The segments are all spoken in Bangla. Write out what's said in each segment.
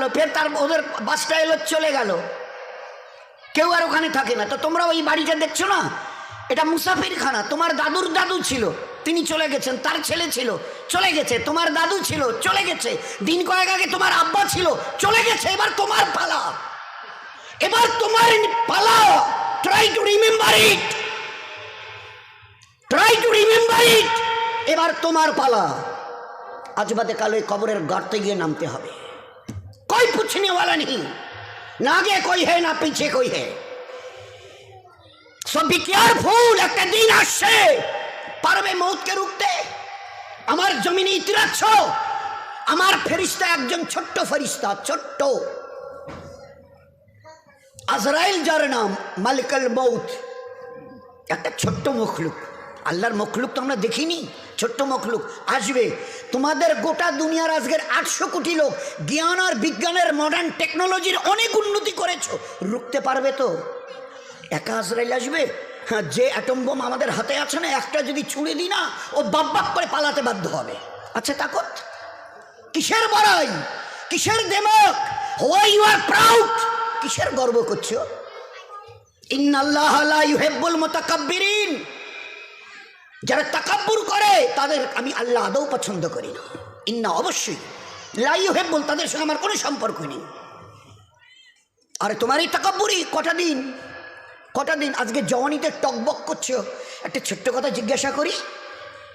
গেল, ফের তার ওদের বাসটা এলো, চলে গেল। কেউ আর ওখানে থাকে না। তো তোমরা ওই বাড়িটা দেখছ না? এটা মুসাফিরখানা। তোমার দাদুর দাদু ছিল। তিনি চলে গেছেন, তার ছেলে ছিল। চলে গেছে, তোমার দাদু ছিল, চলে গেছে। দিন কয়েক আগে তোমার আব্বা ছিল, চলে গেছে। এবার তোমার পালা। এবার তোমার পালা। Try to remember it try to remember it এবার তোমার পালা। আজ বাদে কাল কবরের গর্তে গিয়ে নামতে হবে। कोई पूछने वाला नहीं ना आगे कोई है ना पीछे कोई है সো বি কেয়ারফুল একটা দিন আসছে পারবে মৌতকে রুখতে আমার জমিনে ইতিরাচ্ছ আমার ফেরিস্তা একজন ছোট্ট ফেরিস্তা ছোট্ট আজরাইল যার নাম মালিকাল মৌত একটা ছোট্ট মখলুক আল্লাহর মখলুক তো আমরা দেখিনি, ছোট্ট মখলুক। আসবে। তোমাদের গোটা দুনিয়ার আজকের আটশো কোটি লোক জ্ঞান আর বিজ্ঞানের মডার্ন টেকনোলজির অনেক উন্নতি করেছ। রুখতে পারবে তো? একা আজরাইল আসবে? হ্যাঁ যে অ্যাটম বোম আমাদের হাতে আছে না, একটা যদি ছুঁড়ে দিই না, ও বাপ করে পালাতে বাধ্য হবে। আচ্ছা তাকত? কিসের বড়াই? কিসের দেমক? হোয়াই ইউ আর প্রাউড কিসের গর্ব করছ? ইন্নাল্লাহ লা ইউহিব্বুল মুতাকাব্বিরিন। যারা তাকাব্বুর করে, তাদের আমি আল্লাহ আদৌ পছন্দ করি না। ইন্না অবশ্যই। লাই হেব্বুল তাদের সঙ্গে আমার কোনো সম্পর্ক নেই। আর তোমার এই তাকাব্বুরি কটা দিন? কটা দিন? আজকে জওয়ানিতে টকবক করছ। একটা ছোট্ট কথা জিজ্ঞাসা করি।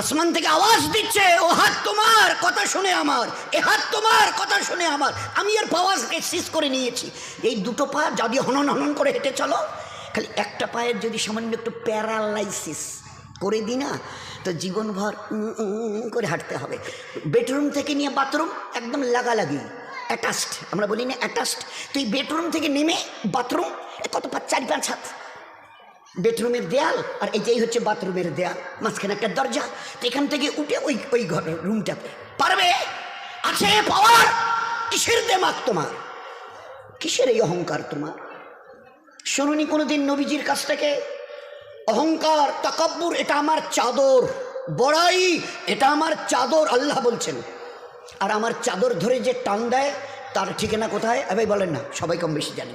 আসমান থেকে আওয়াজ দিচ্ছে, ও হাত তোমার, কথা শুনে আমার, এ হাত তোমার, কথা শুনে আমার। আমি এর পাওয়াজকে শেষ করে নিয়েছি। এই দুটো পা যদি হনন হনন করে হেঁটে চলো, খালি একটা পায়ের যদি সামান্য একটু প্যারালাইসিস করে দিই না, তো জীবনভর করে হাঁটতে হবে। বেডরুম থেকে নিয়ে বাথরুম একদম লাগালাগি অ্যাটাচড আমরা বলি না অ্যাটাচড তুই বেডরুম থেকে নেমে বাথরুম কত পাঁচ চারি পাঁচ হাত। বেডরুমের দেয়াল, আর এইটাই হচ্ছে বাথরুমের দেয়াল, মাঝখানে একটা দরজা, তো এখান থেকে উঠে ওই ওই ঘর রুমটাতে পারবে? আছে পাওয়ার কিসের দেমাক তোমার? কিসের এই অহংকার তোমার? শোনি কোনোদিন নবীজির কাছ থেকে? অহংকার, তাকাব্বুর, এটা আমার চাদর। বড়াই, এটা আমার চাদর, আল্লাহ বলছেন। আর আমার চাদর ধরে যে টান দেয়, তার ঠিকানা কোথায়? এবার বলেন না, সবাই কম বেশি জানি।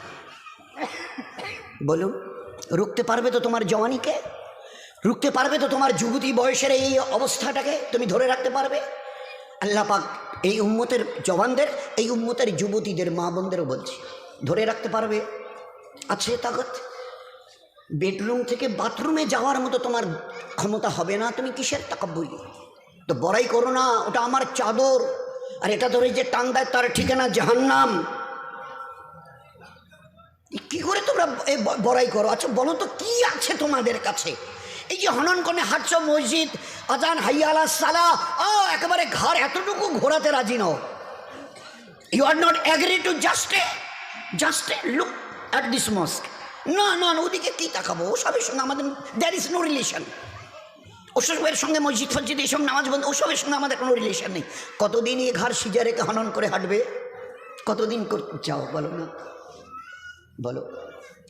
বলুন, রুখতে পারবে তো তোমার জওয়ানিকে? রুখতে পারবে তো তোমার যুবতী বয়সের এই অবস্থাটাকে তুমি ধরে রাখতে পারবে? আল্লাহ পাক এই উম্মতের জওয়ানদের, এই উম্মতের যুবতীদের, মা বোনদেরও বলছি, ধরে রাখতে পারবে। আছে তাগত বেডরুম থেকে বাথরুমে যাওয়ার মতো তোমার ক্ষমতা হবে না, তুমি কিসের তাকাব্বুই তো বড়াই করো না, ওটা আমার চাদর। আর এটা ধরে যে টান দেয়, তার ঠিকানা জাহান্নাম। তোমরা বড়াই করো। আচ্ছা বলো তো, কি আছে তোমাদের কাছে? এই যে হনন কনে হাঁটছ মসজিদ, আজান হাইয়ালা সালা ও একেবারে ঘর এতটুকু ঘোরাতে রাজি নও। You are not agree to just a just a look at this mosque না না না, ওদিকে কি তাকাবো? ওসবের সঙ্গে আমাদের দ্যার ইজ নো রিলেশন ওসবের সঙ্গে মসজিদ ফসজিদ এইসব নামাজ বন্ধ ওসবের সঙ্গে আমাদের কোনো রিলেশন নেই। কতদিন এই ঘর সিজা রেখে হনন করে হাঁটবে? কতদিন চাও বলো না। বলো।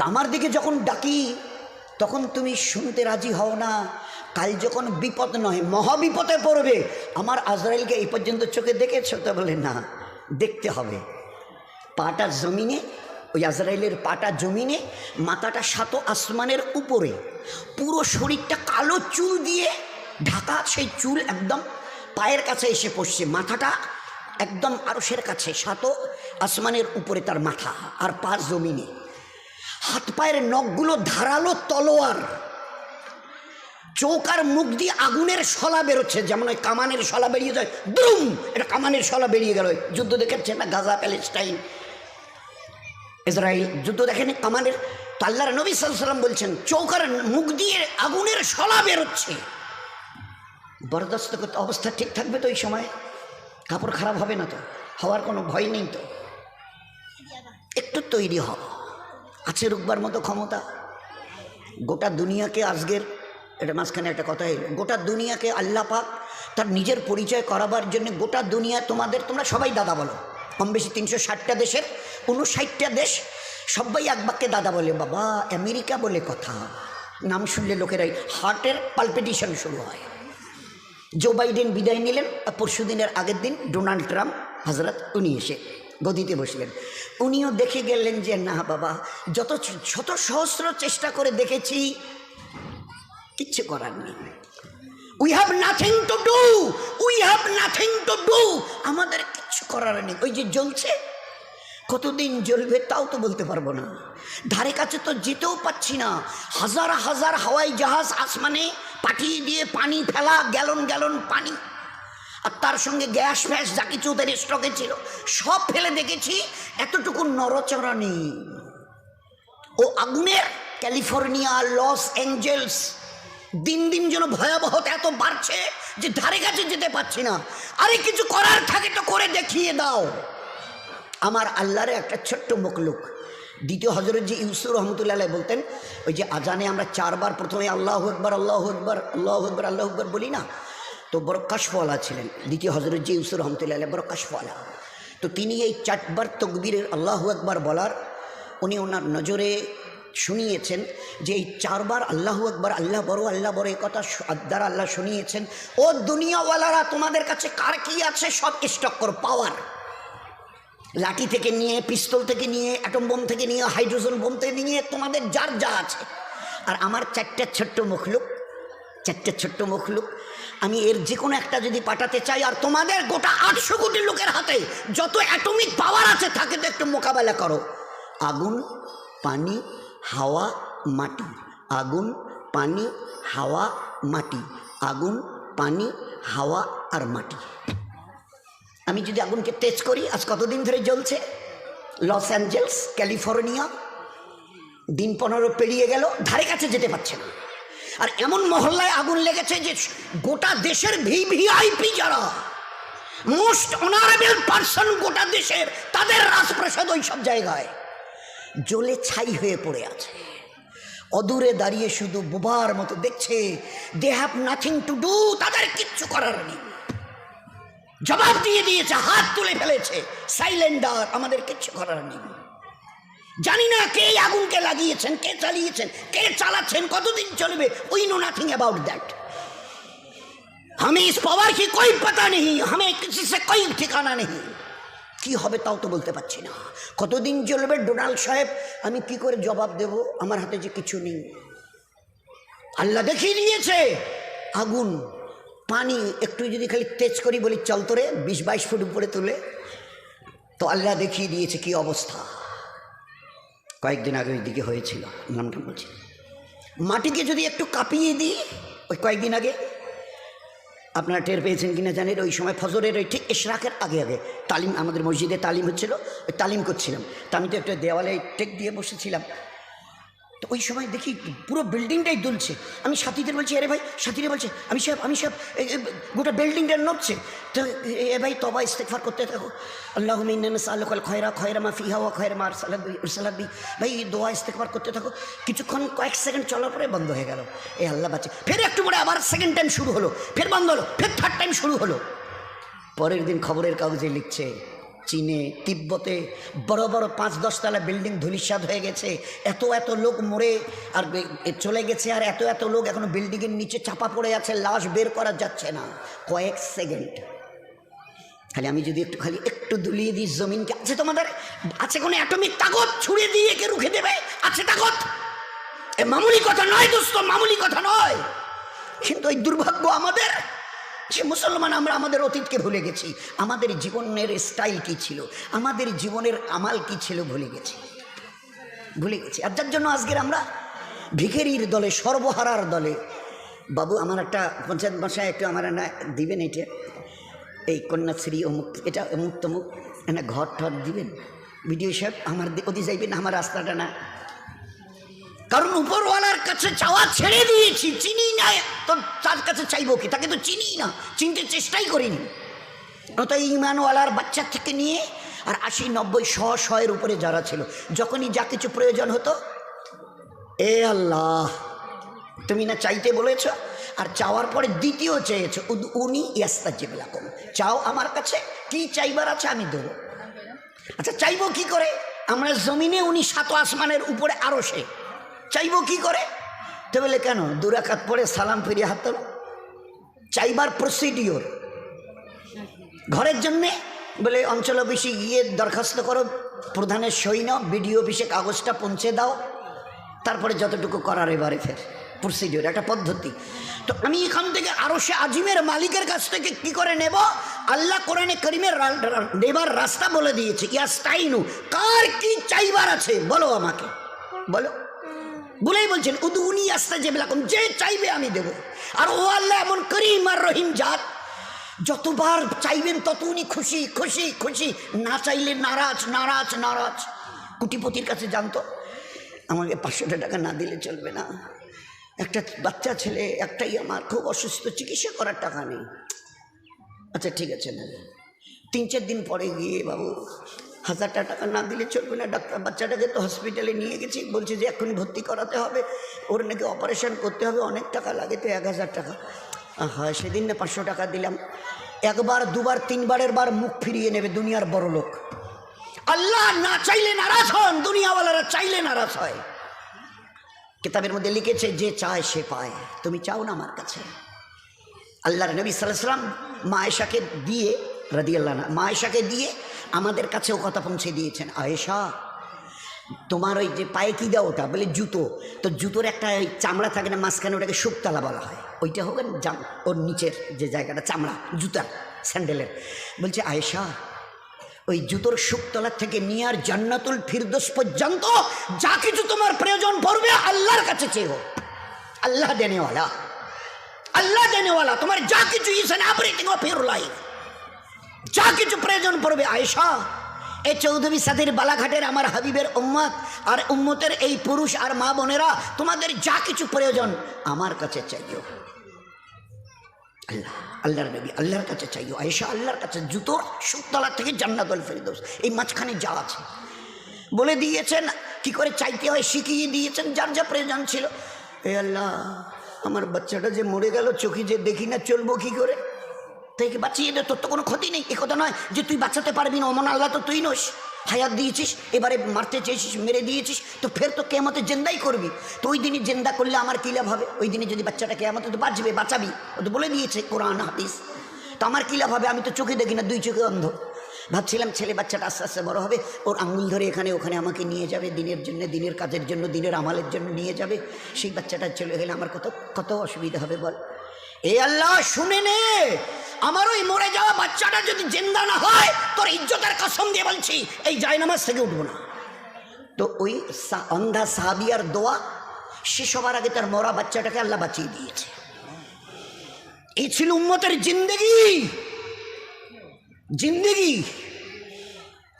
আমার দিকে যখন ডাকি, তখন তুমি শুনতে রাজি হও না। কাল যখন বিপদ নয়, মহাবিপদে পড়বে। আমার আজরাইলকে এই পর্যন্ত চোখে দেখেছ? তো বলে, না, দেখতে হবে। পাটা জমিনে, ওই আজরাইলের পাটা জমিনে, মাথাটা সাত আসমানের উপরে। পুরো শরীরটা কালো চুল দিয়ে ঢাকা, সেই চুল একদম পায়ের কাছে এসে পড়ছে। মাথাটা একদম আরসের কাছে, সাত আসমানের উপরে তার মাথা আর পা জমিনে। হাত পায়ের নখগুলো ধারালো তলোয়ার। চোখ আর মুখ দিয়ে আগুনের শলা বেরোচ্ছে, যেমন ওই কামানের শলা বেরিয়ে যায়, দ্রুম! এটা কামানের শলা বেরিয়ে গেল। যুদ্ধ দেখেছেন না গাজা, প্যালেস্টাইন? ইসরায়েল যুদ্ধ দেখেন, কামানের? তাল্লার নবী সাল্লাম বলছেন, চোখ আর মুখ দিয়ে আগুনের শলা বেরোচ্ছে। বরদাস্ত করতে অবস্থা ঠিক থাকবে তো এই সময়? কাপড় খারাপ হবে না তো? হওয়ার কোনো ভয় নেই তো? একটু তৈরি হও। আছে রুকবার মতো ক্ষমতা। গোটা দুনিয়াকে আজকের এটা মাঝখানে একটা কথা এলো, গোটা দুনিয়াকে আল্লাহ পাক তার নিজের পরিচয় করাবার জন্য গোটা দুনিয়া তোমাদের, তোমরা সবাই দাদা বলো। কম বেশি তিনশো ষাটটা দেশের, উনষাটটা দেশ সবাই এক বাক্যে দাদা বলে, বাবা, আমেরিকা বলে কথা। নাম শুনলে লোকেরাই, হার্টের পালপিটিশন শুরু হয়। জো বাইডেন বিদায় নিলেন, আর পরশু দিনের আগের দিন ডোনাল্ড ট্রাম্প হজরত উনি এসে গদিতে বসলেন। উনিও দেখে গেলেন যে, না বাবা, যত শত সহস্র চেষ্টা করে দেখেছি, কিচ্ছু করার নেই। We have nothing to do we have nothing to do আমাদের কিচ্ছু করার নেই। ওই যে জ্বলছে, কতদিন জ্বলবে তাও তো বলতে পারব না। ধারে কাছে তো যেতেও পাচ্ছি না। হাজার হাজার হাওয়াই জাহাজ আসমানে পাঠিয়ে দিয়ে পানি ফেলা, গ্যালন গ্যালন পানি। আর তার সঙ্গে গ্যাস ফ্যাস যা কিছু ওদের স্টকে ছিল, সব ফেলে দেখেছি, এতটুকু নরচড়া নেই। ও আগুনের ক্যালিফোর্নিয়া, লস অ্যাঞ্জেলস, দিন দিন যেন ভয়াবহতা এত বাড়ছে যে ধারে কাছে যেতে পারছি না। আরে কিছু করার থাকে তো করে দেখিয়ে দাও। আমার আল্লাহরে একটা ছোট্ট মুখলুক, দ্বিতীয় হজরত যে ইউসুর রহমতুল্লাহ বলতেন, ওই যে আজানে আমরা চারবার প্রথমে আল্লাহ আকবর আল্লাহ আকবর আল্লাহ আকবর আল্লাহ আকবর বলি না তো বড় ছিলেন। দ্বিতীয় হজরত যে ইউসুর রহমতুল্লাহ বড় কাশফওয়ালা। তো তিনি এই চারবার তকবীরের আল্লাহ একবার বলার, উনি ওনার নজরে শুনিয়েছেন যে এই চারবার আল্লাহ আকবর, আল্লাহ বড় আল্লাহ বড় এই কথা দ্বারা আল্লাহ শুনিয়েছেন, ও দুনিয়াওয়ালারা, তোমাদের কাছে কার কি আছে? সব স্টক করো পাওয়ার। লাঠি থেকে নিয়ে, পিস্তল থেকে নিয়ে অ্যাটম বোম থেকে নিয়ে হাইড্রোজেন বোম থেকে নিয়ে তোমাদের যার যা আছে। আর আমার চারটে ছোট্ট মুখলুক চারটে ছোট্ট মুখলুক আমি এর যে কোনো একটা যদি পাঠাতে চাই, আর তোমাদের গোটা আটশো কোটি লোকের হাতে যত অ্যাটমিক পাওয়ার আছে থাকে তো একটু মোকাবেলা করো। আগুন, পানি, হাওয়া, মাটি। আগুন, পানি, হাওয়া, মাটি। আগুন, পানি, হাওয়া আর মাটি। আমি যদি আগুনকে তেজ করি, আজ কতদিন ধরে জ্বলছে? Los Angeles, California. দিন পনেরো পেরিয়ে গেল, ধারে কাছে যেতে পারছে না। আর এমন মহল্লায় আগুন লেগেছে যে গোটা দেশের ভিভিআইপি যারা মোস্ট অনারেবল পার্সন গোটা দেশের তাদের রাজপ্রাসাদ ওই সব জায়গায় জ্বলে ছাই হয়ে পড়ে আছে। অদূরে দাঁড়িয়ে শুধু বোবার মতো দেখছে they have nothing to do তাদের কিচ্ছু করার নেই। জবাব দিয়ে দিয়েছে, হাত তুলে ফেলেছে সাইলেন্ডার আমাদের কিচ্ছু করার নেই। জানি না কে এই আগুনকে লাগিয়েছেন কে চালিয়েছেন কে চালাচ্ছেন কতদিন চলবে we know nothing about that हमें इस पावर की कोई पता नहीं हमें किसी से कोई ठिकाना नहीं কি হবে তাও তো বলতে পারছি না কতদিন চলবে ডোনাল্ড সাহেব আমি কি করে জবাব দেব আমার হাতে যে কিছু নেই আল্লাহ দেখিয়ে দিয়েছে আগুন পানি একটু যদি খালি তেজ করি বলি চল তোরে বিশ বাইশ ফুট উপরে তুলে তো আল্লাহ দেখিয়ে দিয়েছে কি অবস্থা কয়েকদিন আগে ওই দিকে হয়েছিল নামটা বলছি মাটিকে যদি একটু কাঁপিয়ে দিই, ওই কয়েকদিন আগে, আপনারা টের পেয়েছেন কিনা জানেন, ওই সময় ফজরের ওই ঠিক এশরাকের আগে আগে তালিম, আমাদের মসজিদে তালিম হচ্ছিল, ওই তালিম করছিলাম। তা আমি তো একটা দেওয়ালে টেক দিয়ে বসেছিলাম। তো ওই সময় দেখি পুরো বিল্ডিংটাই দুলছে। আমি সাথীদের বলছি, আরে ভাই, সাথীরা বলছে, আমি সব আমি সব গোটা বিল্ডিংটা নড়ছে। তো এ- ভাই তবা ইস্তেকফার করতে থাকো। আল্লাহ সাল্লাল খয়রা খয়রা মা ফিহা ওয়া খয়রা মার সালাবি ভাই দোয়া ইস্তেকফার করতে থাকো। কিছুক্ষণ, কয়েক সেকেন্ড চলার পরে বন্ধ হয়ে গেল। এ আল্লাহ বাঁচে। ফের একটু পরে আবার সেকেন্ড টাইম শুরু হলো। ফের বন্ধ হলো। ফের থার্ড টাইম শুরু হলো। পরের দিন খবরের কাগজে লিখছে চীনে, তিব্বতে বড় বড় পাঁচ দশতলা বিল্ডিং ধুলিস্বাদ হয়ে গেছে। এত এত লোক মরে আর চলে গেছে আর এত এত লোক এখনও বিল্ডিংয়ের নিচে চাপা পড়ে আছে, লাশ বের করা যাচ্ছে না। কয়েক সেকেন্ড। খালি আমি যদি একটু, খালি একটু দুলিয়ে দিই জমিনকে। আছে তোমাদের? আছে কোনো অ্যাটমিক তাগত ছুড়ে দিয়ে একে রুখে দেবে? আছে তাগত এ মামুলি কথা নয় দোস্ত, মামুলি কথা নয়। কিন্তু ওই দুর্ভাগ্য আমাদের যে মুসলমান আমরা আমাদের অতীতকে ভুলে গেছি, আমাদের জীবনের স্টাইল কি ছিল, আমাদের জীবনের আমাল কি ছিল ভুলে গেছি। ভুলে গেছি। আর যার জন্য আজকের আমরা ভিখেরির দলে, সর্বহারার দলে, বাবু আমার একটা পঞ্চায়েত বাসায় একটু আমার না দিবেন এটা? এই কন্যাশ্রী অমুক, এটা অমুক তমুক না ঘর ঠর দিবেন? বিডিও সাহেব, আমার ওদি যাইবেন আমার রাস্তাটা না কারণ উপরওয়ালার কাছে চাওয়া ছেড়ে দিয়েছি, চিনি না। তো তার কাছে চাইব কি? তাকে তো চিনি না, চিনতে চেষ্টাই করিনি। তো ইমানওয়ালার বাচ্চা থেকে নিয়ে আর আশি, নব্বই, শ, শয়ের উপরে যারা ছিল, যখনই যা কিছু প্রয়োজন হতো, এ আল্লাহ, তুমি না চাইতে বলেছ? আর চাওয়ার পরে দ্বিতীয় চেয়েছো উনি ইয়াস্তা জিবলাকম চাও আমার কাছে, কি চাইবার আছে আমি দেবো। আচ্ছা চাইব কি করে? আমরা জমিনে উনি সাত আসমানের উপরে আরও সে। চাইব কি করে? তো বলে কেন দুরাকাত পরে সালাম ফিরিয়ে হাত চাইবার প্রসিডিওর ঘরের জন্যে বলে, অঞ্চল অফিসে গিয়ে দরখাস্ত করো, প্রধানের সই নাও, বিডিও অফিসে কাগজটা পৌঁছে দাও। তারপরে যতটুকু করার এবারে ফের প্রসিডিওর একটা পদ্ধতি। তো আমি এখান থেকে আরও সে আজিমের মালিকের কাছ থেকে কি করে নেব? আল্লাহ কোরআনে করিমের নেবার রাস্তা বলে দিয়েছে, ইয়াস্তাইনু। কার কি চাইবার আছে? বলো আমাকে। বলো। বলেই বলছেন, উদুনি আস্তা যে বেলাকম যে চাইবে আমি দেব। আর ও আল্লাহ এমন করিম আর রহিম জাত। যতবার চাইবেন তত উনি খুশি খুশি খুশি। না চাইলে নারাজ নারাজ নারাজ। কুটিপতির কাছে জানতো আমাকে পাঁচশোটা টাকা না দিলে চলবে না। একটা বাচ্চা ছেলে, একটাই আমার, খুব অসুস্থ, চিকিৎসা করার টাকা নেই। আচ্ছা ঠিক আছে না তিন চার দিন পরে গিয়ে বাবু হাজারটা টাকা না দিলে চলবে না। ডাক্তার বাচ্চাটাকে তো হসপিটালে নিয়ে গেছি। বলছে যে এক্ষুনি ভর্তি করাতে হবে। ওর নাকি অপারেশন করতে হবে। অনেক টাকা লাগে তো, এক হাজার টাকা। হ্যাঁ সেদিন না পাঁচশো টাকা দিলাম। একবার, দুবার, তিনবারের বার মুখ ফিরিয়ে নেবে দুনিয়ার বড় লোক। আল্লাহ না চাইলে নারাজ হন, দুনিয়াওয়ালারা চাইলে নারাজ হয়। কিতাবের মধ্যে লিখেছে, যে চায়, সে পায়। তুমি চাও না আমার কাছে? আল্লাহর নবী সাল্লাম মায়েশাকে দিয়ে রাদি আল্লাহ মা আয়েশাকে দিয়ে আমাদের কাছেও কথা পৌঁছে দিয়েছেন। আয়েশা, তোমার ওই যে পায়ে কি দাও ওটা? বলে জুতো। তো জুতোর একটা ওই চামড়া থাকে না, মাঝখানে ওটাকে শুকতলা বলা হয়। ওইটা হোক জাম, ওর নিচের যে জায়গাটা, চামড়া জুতার স্যান্ডেলের। বলছে, আয়েশা, ওই জুতোর শুকতলা থেকে নিয়ে আর জান্নাতুল ফিরদোস পর্যন্ত যা কিছু তোমার প্রয়োজন পড়বে আল্লাহর কাছে চেয়েও। আল্লাহ দেনেওয়ালা। আল্লাহ দেনেওয়ালা। তোমার যা কিছু is in everything of your life যা কিছু প্রয়োজন পড়বে, আয়েশা। এই চৌধুরী সাদের বালাঘাটের আমার হাবিবের উম্মত আর উম্মতের এই পুরুষ আর মা বোনেরা, তোমাদের যা কিছু প্রয়োজন আমার কাছে চাইও। আল্লাহ, আল্লাহর নবী আল্লাহর কাছে চাইও। আয়েশা, আল্লাহর কাছে জুতোর সুতলা থেকে জান্নাতুল ফেরদৌস। এই মাঝখানে যা আছে। বলে দিয়েছেন, কি করে চাইতে হয় শিখিয়ে দিয়েছেন, যার যা প্রয়োজন ছিল। এ আল্লাহ, আমার বাচ্চাটা যে মরে গেল, চোখে যে দেখি না, চলবো কি করে? তাই কি বাঁচিয়ে দে, তোর তো কোনো ক্ষতি নেই। এ কথা নয় যে তুই বাঁচাতে পারবি না, অমন আল্লাহ তো তুই নোস। হায়াত দিয়েছিস, এবারে মারতে চেয়েছিস, মেরে দিয়েছিস, তো ফের তো কেমতে জেন্দাই করবি। তো ওই দিনই জেন্দা করলে আমার কী লাভ হবে? ওই দিনে যদি বাচ্চাটা কেমতে তো বাঁচবে, বাঁচাবি। ও তো বলে দিয়েছে কোরআন, হাদিস। তো আমার কী লাভ হবে? আমি তো চোখে দেখি না, দুই চোখে অন্ধ। ভাবছিলাম ছেলে বাচ্চাটা আস্তে আস্তে বড় হবে, ওর আঙুল ধরে এখানে ওখানে আমাকে নিয়ে যাবে, দিনের জন্য, দিনের কাজের জন্য, দিনের আমালের জন্য নিয়ে যাবে। সেই বাচ্চাটা চলে গেলে আমার কত কত অসুবিধা হবে বল? এ আল্লাহ, শুনে নে। আমার ওই মরে যাওয়া বাচ্চাটা যদি জিন্দা না হয়, তোর ইজ্জতের কসম দিয়ে বলছি, এই জায়নামাজ থেকে উঠবো না। তো ওই অন্ধা সাহাবিয়ার দোয়া, সে সবার আগে তার মরা বাচ্চাটাকে আল্লাহ বাঁচিয়ে দিয়েছে। এই ছিল উম্মতের জিন্দগি। জিন্দগি।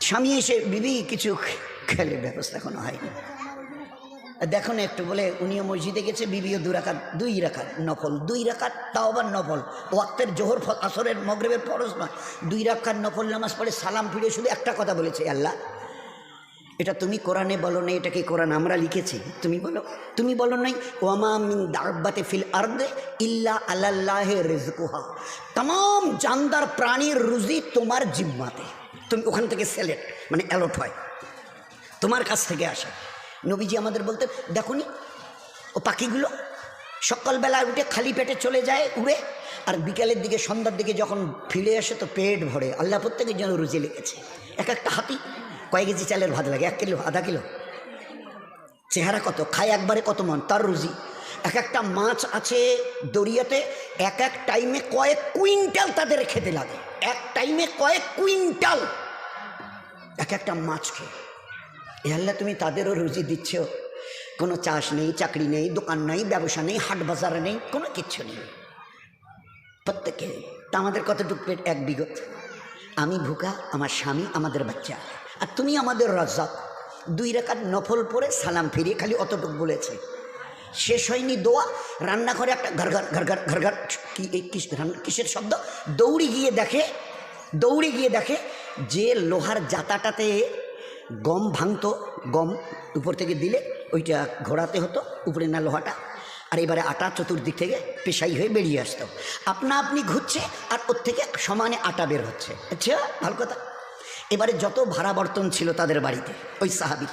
স্বামী এসে, বিবি, কিছু খেলে ব্যবস্থা এখনও হয়নি। দেখো না একটু বলে উনিও মসজিদে গেছে বিবিও দু রাখাত দুই রাখাত নফল। দুই রাখাত তাও আবার নফল। ওয়াক্তের জোহর আসরের, মগরেবের ফরজ নয়। দুই রাখার নফল নামাজ পড়ে সালাম ফিরে শুধু একটা কথা বলেছে আল্লাহ। এটা তুমি কোরআনে বলো না এটাকে কোরআন আমরা লিখেছি? তুমি বলো তুমি বলো নাই, ওয়ামা দাব্বাতে ফিল আর্দে ইল্লা আল্লাহ রিজকুহা। তাম জানদার প্রাণীর রুজি তোমার জিম্মাতে। তুমি ওখান থেকে সিলেক্ট মানে অ্যালট হয়। তোমার কাছ থেকে আসে। নবীজি আমাদের বলতে দেখুনি, ও পাখিগুলো সকালবেলা উঠে খালি পেটে চলে যায়, উড়ে, আর বিকেলের দিকে, সন্ধ্যার দিকে যখন ফিরে আসে তো পেট ভরে। আল্লাহ প্রত্যেকের জন্য রুজি লেগেছে। এক একটা হাতি, কয়েক কেজি চালের ভাত লাগে, এক কিলো, আধা কিলো। চেহারা কত, খায় একবারে কত মন, তার রুজি। এক একটা মাছ আছে দরিয়াতে এক এক টাইমে কয়েক কুইন্টাল তাদের খেতে লাগে। এক টাইমে কয়েক কুইন্টাল। এক একটা মাছ খেয়ে। এ আল্লাহ তুমি তাদেরও রুজি দিচ্ছ। কোনো চাষ নেই, চাকরি নেই, দোকান নেই, ব্যবসা নেই, হাট বাজার নেই, কোনো কিচ্ছু নেই। প্রত্যেকে, তা আমাদের কতটুকু পেট? এক বিগত। আমি ভুকা, আমার স্বামী, আমাদের বাচ্চা। আর তুমি আমাদের রাজাক দুই রেখার নফল পরে সালাম ফিরিয়ে খালি অতটুক বলেছে। শেষ হয়নি দোয়া, রান্নাঘরে একটা ঘর ঘর ঘর ঘর ঘর ঘর কিসের শব্দ? দৌড়ে গিয়ে দেখে, দৌড়ে গিয়ে দেখে যে লোহার জাতাটাতে গম ভাঙতো, গম উপর থেকে দিলে ওইটা ঘোরাতে হতো, উপরে না লোহাটা। আর এবারে আটা চতুর্দিক থেকে পেশাই হয়ে বেরিয়ে আসতো। আপনা আপনি ঘুরছে আর ওর থেকে সমানে আটা বের হচ্ছে। আচ্ছা ভালো কথা। এবারে যত ভাড়া বর্তন ছিল তাদের বাড়িতে, ওই সাহাবি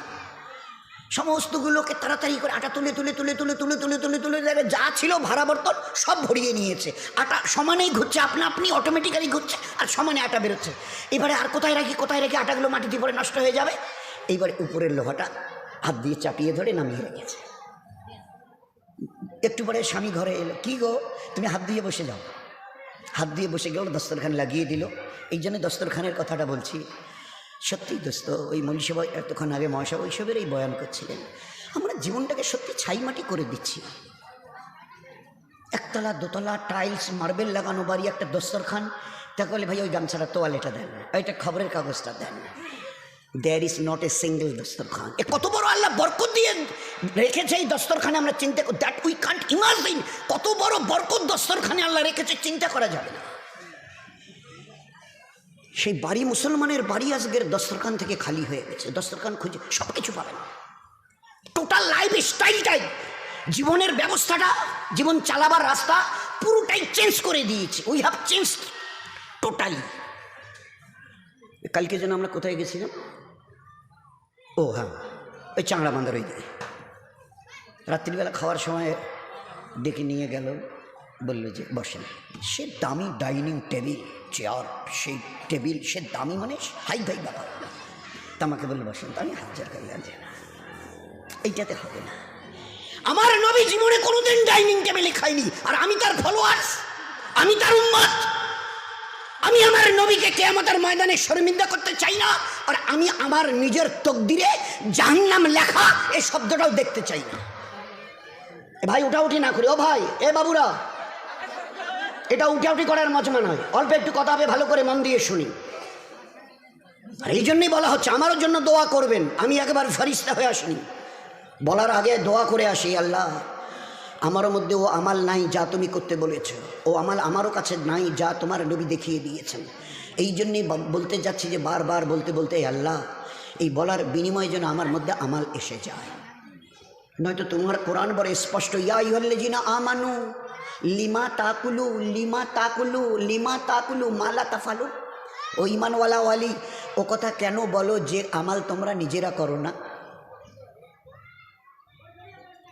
সমস্তগুলোকে তাড়াতাড়ি করে আটা তুলে তুলে তুলে তুলে তুলে তুলে তুলে তুলে দেখে যা ছিল ভাড়া বর্তন সব ভরিয়ে নিয়েছে। আটা সমানেই ঘুরছে, আপনা আপনি অটোমেটিক্যালি ঘুরছে, আর সমানে আটা বেরোচ্ছে। এবারে আর কোথায় রাখি কোথায় রাখি, আটাগুলো মাটিতে পরে নষ্ট হয়ে যাবে? এইবারে উপরের লোহাটা হাত দিয়ে চাপিয়ে ধরে নামিয়ে রেখেছে। একটু পরে স্বামী ঘরে এলো, কি গো, তুমি হাত দিয়ে বসে যাও। হাত দিয়ে বসে গেল দস্তরখান লাগিয়ে দিল। এই জন্য দস্তরখানের কথাটা বলছি সত্যি দোস্ত, ওই মনীষা এতক্ষণ আগে মহাসা বৈশবের এই বয়ান করছিলেন। আমরা জীবনটাকে সত্যি ছাইমাটি করে দিচ্ছি। একতলা, দোতলা টাইলস মার্বেল লাগানো বাড়ি, একটা দস্তরখান, তাকে বলে, ভাই, ওই গামছাটা তোয়ালেটা দেন, ওইটা খবরের কাগজটা দেন। There is not a single দস্তরখান। এ কত বড় আল্লাহ বরকত দিয়ে রেখেছে এই দস্তরখানে আমরা চিন্তা দ্যাট উই কান্ট ইমাজিন কত বড় বরকত দস্তরখানে আল্লাহ রেখেছে, চিন্তা করা যাবে না। সেই বাড়ি মুসলমানের বাড়ি আজকের দস্তরখান থেকে খালি হয়ে গেছে। দস্তরখান খুঁজে সব কিছু পাবেন টোটাল লাইফ স্টাইলটাই জীবনের ব্যবস্থাটা, জীবন চালাবার রাস্তা পুরোটাই চেঞ্জ করে দিয়েছে। উই হ্যাভ চেঞ্জ টোটালি কালকে যেন আমরা কোথায় গেছিলাম? ও হ্যাঁ। ওই চাংড়া বান্দার ওই দিকে। রাত্রিবেলা খাওয়ার সময় ডেকে নিয়ে গেল। বলল যে, বসেন। সে দামি ডাইনিং টেবিল, চেয়ার, সেই টেবিল, সে দামি মানে হাই ফাই ব্যাপার তা আমাকে বলল, বসেন, তা আমি হাজার করলাম যে এইটাতে হবে না। আমার নবী জীবনে কোনোদিন ডাইনিং টেবিলে খাইনি আর আমি তার ফলোয়ার্স আমি তার উম্মত। আমি আমার নবীকে কে কেয়ামতের ময়দানে শর্মিন্দা করতে চাই না, আর আমি আমার নিজের তকদিরে জাহান্নাম লেখা এই শব্দটাও দেখতে চাই না। ভাই উঠাউঠি না করি। ও ভাই, এ বাবুরা এটা উঠাউঠি করার মজমা নয় অল্প একটু কথা হবে, ভালো করে মন দিয়ে শুনি। আর এই জন্যই বলা হচ্ছে, আমারও জন্য দোয়া করবেন। আমি একেবারে ফারিস্তা হয়ে আসিনি। বলার আগে দোয়া করে আসি, আল্লাহ, আমারও মধ্যে ও আমাল নাই যা তুমি করতে বলেছ। ও আমাল আমারও কাছে নাই যা তোমার নবী দেখিয়ে দিয়েছেন। এই জন্যই বলতে যাচ্ছি যে বারবার বলতে বলতে আল্লাহ, এই বলার বিনিময়ে যেন আমার মধ্যে আমাল এসে যায়। নয়তো তোমার কোরআন বড় স্পষ্ট, ইয়া ইহল্লেজিনা আমানু লিমা তাকুলু লিমা তাকুলু লিমা তাকুলু, মালা তাফালু ও ইমানওয়ালা ওয়ালি, ও কথা কেন বলো যে আমাল তোমরা নিজেরা করো না?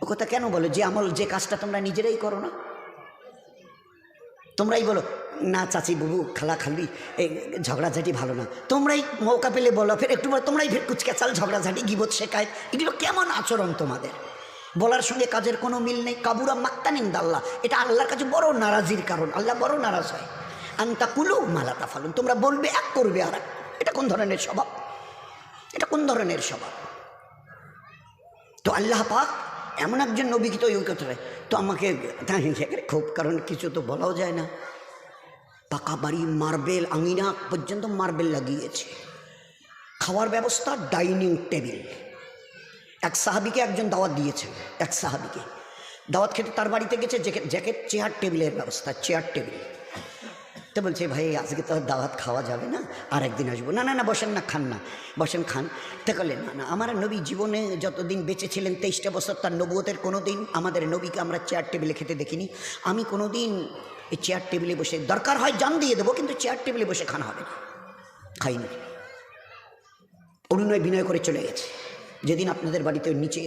ও কথা কেন বলো যে আমল, যে কাজটা তোমরা নিজেরাই করো না? তোমরাই বলো, না চাচি বাবু, খালা খালি এই ঝগড়াঝাটি ভালো না। তোমরাই মৌকা পেলে বলো, ফের একটু পর তোমরাই ফের কুচকাচাল ঝগড়াঝাটি, গিবত শেখায়। এগুলো কেমন আচরণ তোমাদের? বলার সঙ্গে কাজের কোনো মিল নেই। কাবুরা মাক্তা নিন্দাল্লাহ এটা আল্লাহর কাছে বড় নারাজির কারণ। আল্লাহ বড় নারাজ হয়। আন্তা কুলু মালাতা ফালুন তোমরা বলবে, এক করবে আর এক। এটা কোন ধরনের স্বভাব? এটা কোন ধরনের স্বভাব? তো আল্লাহ পাক এমন একজন নবীকে তো করতে তো আমাকে খুব কারণ কিছু তো বলাও যায় না। পাকা বাড়ি, মার্বেল, আঙিনা পর্যন্ত মার্বেল লাগিয়েছে। খাওয়ার ব্যবস্থা ডাইনিং টেবিল। এক সাহাবিকে একজন দাওয়াত দিয়েছেন এক সাহাবিকে। দাওয়াত খেতে তার বাড়িতে গেছে জ্যাকেট, চেয়ার, টেবিলের ব্যবস্থা, চেয়ার, টেবিল। তো বলছে, ভাই, আজকে তো দাওয়াত খাওয়া যাবে না, আর একদিন আসব। না না না, বসেন না, খান না, বসেন, খান। তা করলেন না না, আমার নবী জীবনে যতদিন বেঁচে ছিলেন, তেইশটা বছর তার নবুয়তের কোনো দিন আমাদের নবীকে আমরা চেয়ার, টেবিলে খেতে দেখিনি। আমি কোনো দিন এই চেয়ার, টেবিলে বসে, দরকার হয় জান দিয়ে দেবো, কিন্তু চেয়ার, টেবিলে বসে খানা হবে না। খাইনি। অনুনয় বিনয় করে চলে গেছে। যেদিন আপনাদের বাড়িতে নিচে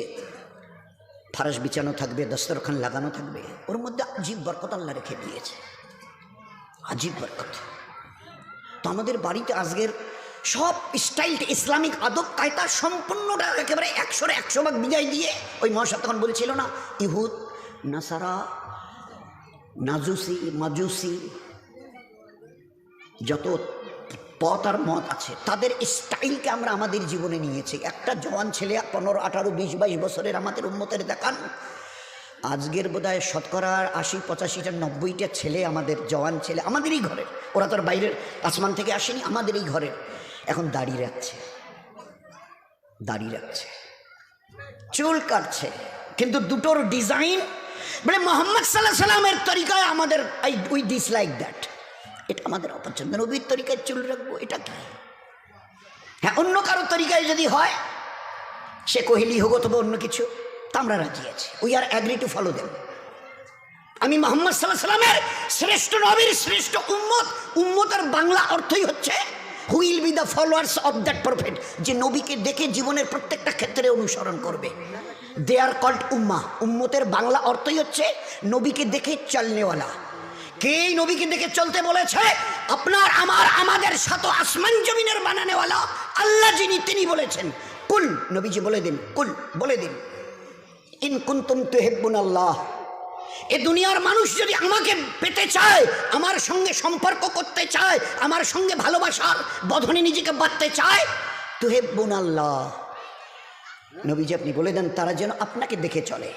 ফারাস বিছানো থাকবে, দস্তরখান লাগানো থাকবে, ওর মধ্যে আজীব বরকত আল্লাহ রেখে দিয়েছে। আজীব বরকত। তো আমাদের বাড়িতে আজকের সব স্টাইলটা ইসলামিক আদব কায়দা সম্পূর্ণটা একেবারে একশোর একশো ভাগ বিজয় দিয়ে ওই মহাসাব তখন বলেছিল না, ইহুদ, নাসারা, নাজুসি, মাজুসি, যত পথ আর মত আছে। তাদের স্টাইলকে আমরা আমাদের জীবনে নিয়েছি। একটা জওয়ান ছেলে পনেরো, আঠারো, বিশ, বাইশ বছরের আমাদের উন্মতের দেখান। আজকের বোধহয় শতকরা আশি পঁচাশিটা নব্বইটা ছেলে আমাদের জওয়ান ছেলে, আমাদেরই ঘরের। ওরা তো আর বাইরের আসমান থেকে আসেনি, আমাদেরই ঘরের। এখন দাড়ি রাখছে। দাড়ি রাখছে। চুল কাটছে। কিন্তু দুটোর ডিজাইন মানে মোহাম্মদ সাল্লাহ সাল্লামের তরিকায় আমাদের আই উই ডিসলাইক দ্যাট এটা আমাদের অপছন্দ নবীর তরিকায় চুল রাখব, এটা কি? হ্যাঁ অন্য কারও তরিকায় যদি হয়, সে কোহেলি হোক অথবা অন্য কিছু, তা আমরা রাজি আছি। We are agree to follow দেব আমি মোহাম্মদ সাল্লাহ সাল্লামের শ্রেষ্ঠ নবীর শ্রেষ্ঠ উম্মত উম্মতের বাংলা অর্থই হচ্ছে will be the followers of that prophet যে নবীকে দেখে জীবনের প্রত্যেকটা ক্ষেত্রে অনুসরণ করবে। দে আর কল্ড উম্মা উম্মতের বাংলা অর্থই হচ্ছে, নবীকে দেখে চলনেওয়ালা। কে এই নবীকে দেখে চলতে বলেছে, আপনার, আমার, আমাদের সাত আসমান জমিনের বানানেওয়ালা আল্লাহ যিনি, তিনি বলেছেন, কুল নবীজি বলে দিন, কুল বলে দিন। ইন কুন্তুম তুহিব্বুন আল্লাহ এ দুনিয়ার মানুষ যদি আমাকে পেতে চায়, আমার সঙ্গে সম্পর্ক করতে চায়, আমার সঙ্গে ভালোবাসার বধনে নিজেকে বাঁধতে চায়, তুহেব্বুন আল্লাহ। নবীজি আপনি বলে দেন, তারা যেন আপনাকে দেখে চলে।